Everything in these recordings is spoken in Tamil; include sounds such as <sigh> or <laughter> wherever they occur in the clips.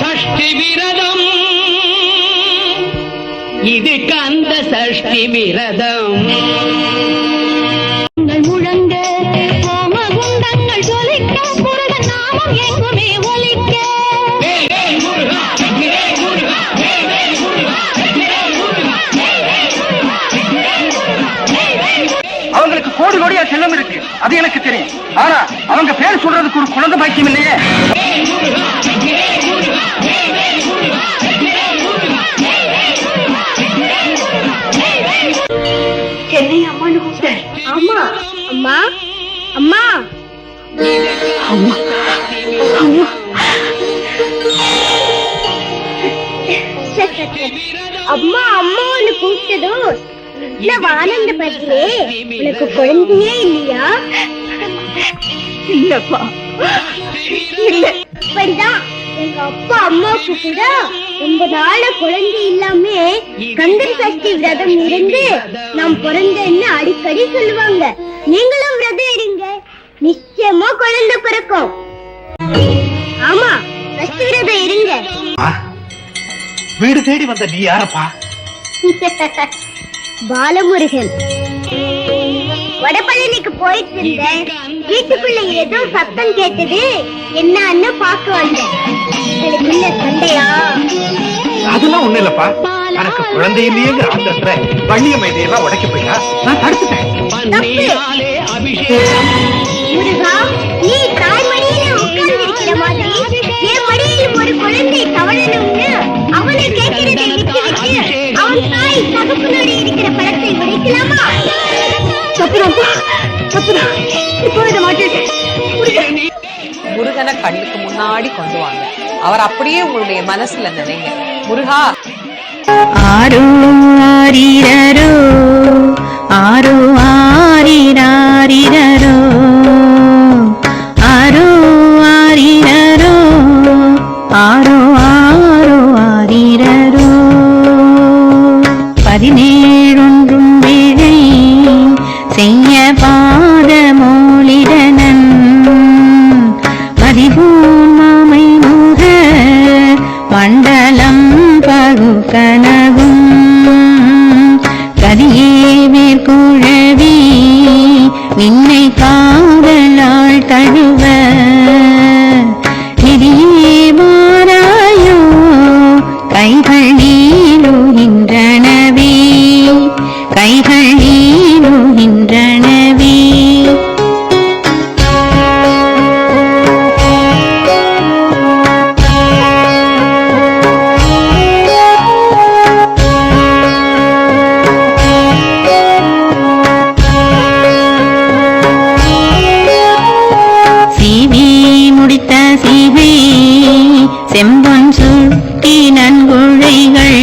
சஷ்டி விரதம். இது கந்த சஷ்டி விரதம். முழங்க ஹோம ஜொலிக்க முருகன் நாமம் எங்குமே ஒலிக்க. கோடி கோடியா செல்லம் இருக்கு. அது எனக்கு தெரியும். ஆனா அவங்க பேர் சொல்றதுக்கு ஒரு குழந்தை பாக்கியம் இல்லையே. சென்னை அம்மானு கூப்பிட்ட ஆமா அம்மா அம்மா அம்மா. அம்மா அம்மா. அம்மான்னு கூப்பிட்டதும். இவ்வளவு ஆனந்தப்படுறே உனக்கு குழந்தையே இல்லையா? இல்லப்பா. இல்ல. இப்படிதான் எங்க அப்பா அம்மாவுக்கு கூட ரொம்ப நாள குழந்தை இல்லாம கந்தர் சஷ்டி விரதம் இருந்து பிறந்தேன்னு அடிக்கடி சொல்லுவாங்க. நீங்களும் விரதம் இருங்க. நிச்சயமா குழந்தை பிறக்கும். ஆமா சஷ்டி விரதம் இருங்க. வீடு தேடி வந்த நீ யாரப்பா? <laughs> பாலமுருகன். வடபழனிக்கு போயிட்டு இருந்தேன் வீட்டுக்குள்ள ஏதோ சத்தம் கேட்டது என்னன்னு பார்க்க வந்தேன். எனக்குள்ள சண்டையா? அதெல்லாம் ஒண்ணு இல்லப்பா. எனக்கு குழந்தை இல்லையேங்கிற ஆந்தத்துல வள்ளிய மைதையெல்லாம் உடைக்க போயிட்டா நான் தடுத்துட்டேன். முருகா நீ தாய் மடியில உட்கார்ந்து இருக்கிற மாதிரி தகப்பனோடு இருக்கிற உடைக்கலாமா? முருகனை கண்ணுக்கு முன்னாடி கொண்டு வாங்க. அவர் அப்படியே உங்களுடைய மனசுல நினைங்க. முருகா. ஆரோ ஆரிரரோ ஆரோ பதினேழொன்றும் செம்பொன் சுட்டி நன்குழைகள்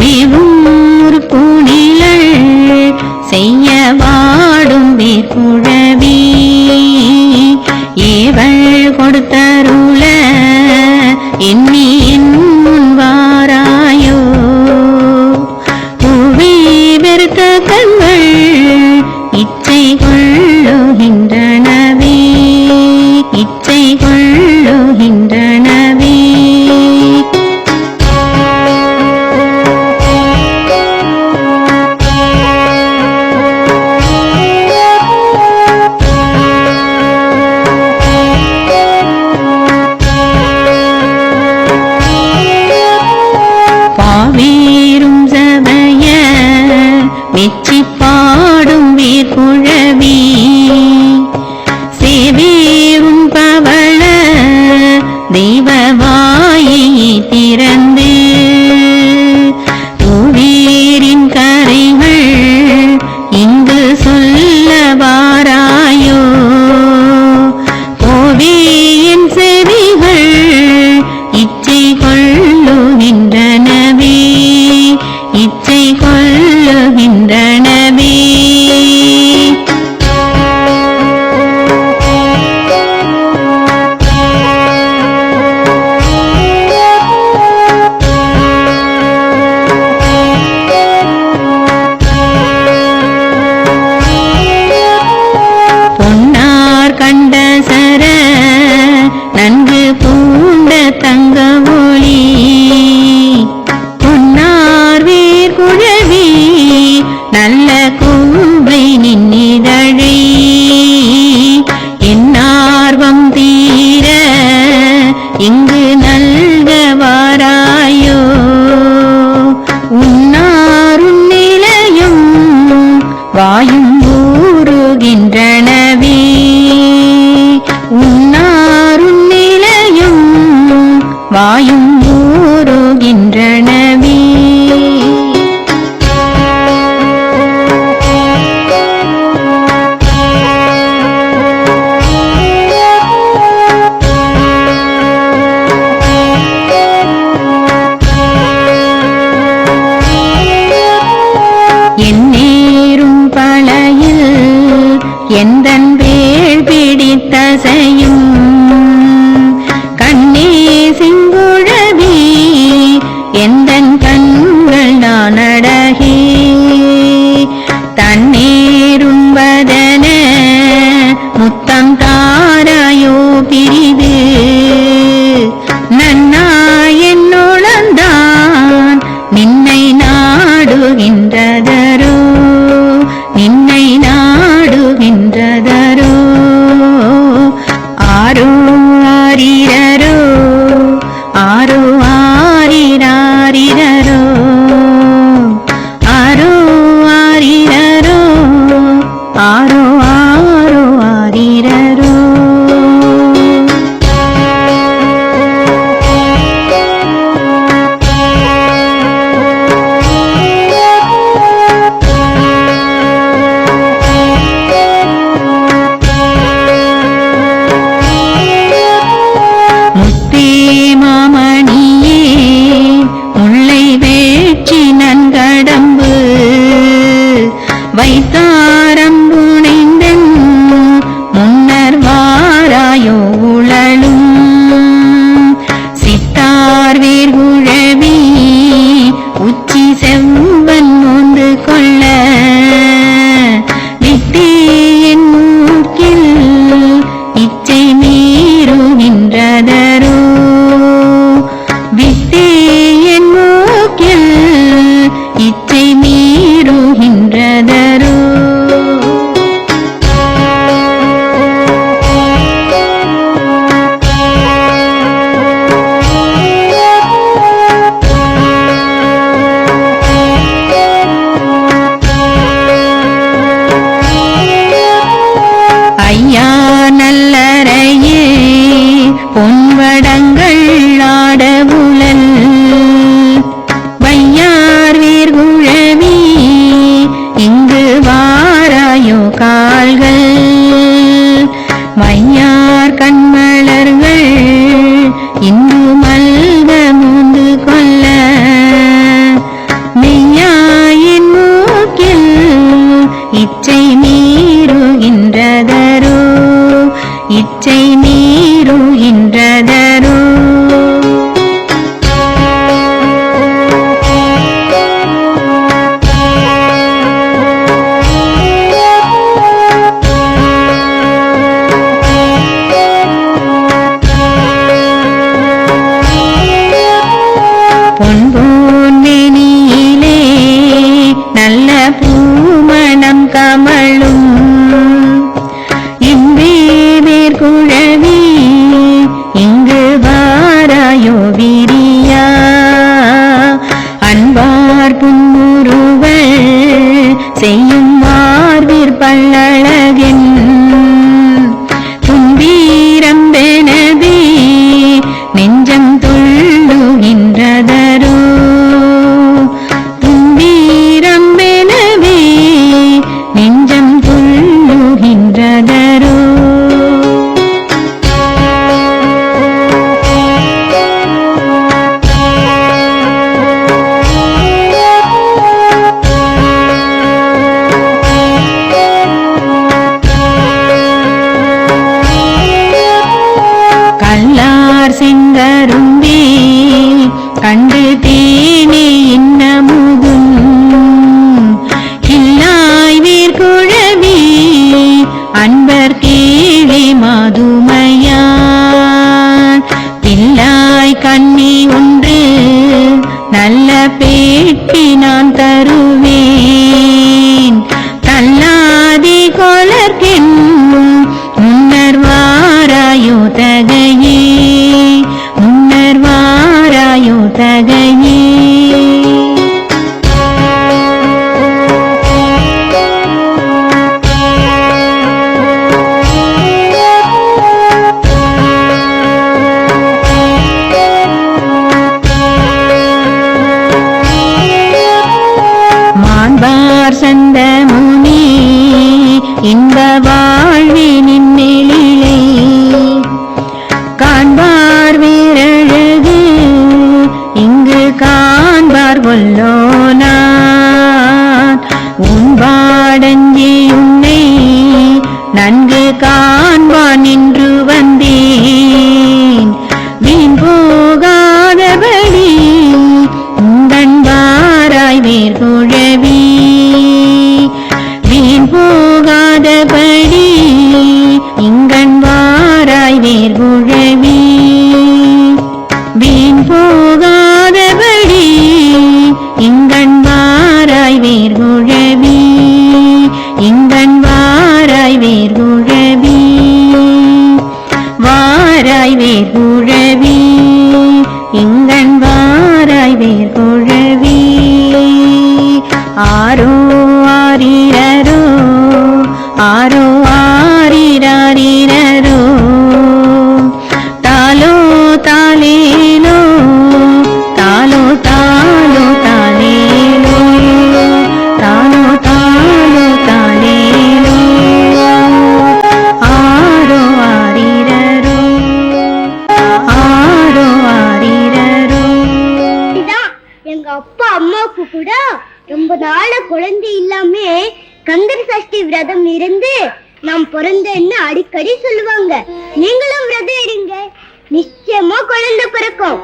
மேவும் ஒரு பூணிலள் செய்ய வாடும் மேற்குழவி ஏவள் கொடுத்தருள எண்ணி எந்தன் வேள் பிடித்தசையும் கண்மலர்கள் இந்து மல்க இருந்து நாம் பிறந்தேன்னு அடிக்கடி சொல்லுவாங்க. நீங்களும் விரதம் இருங்க. நிச்சயமா குழந்தை பிறக்கும்.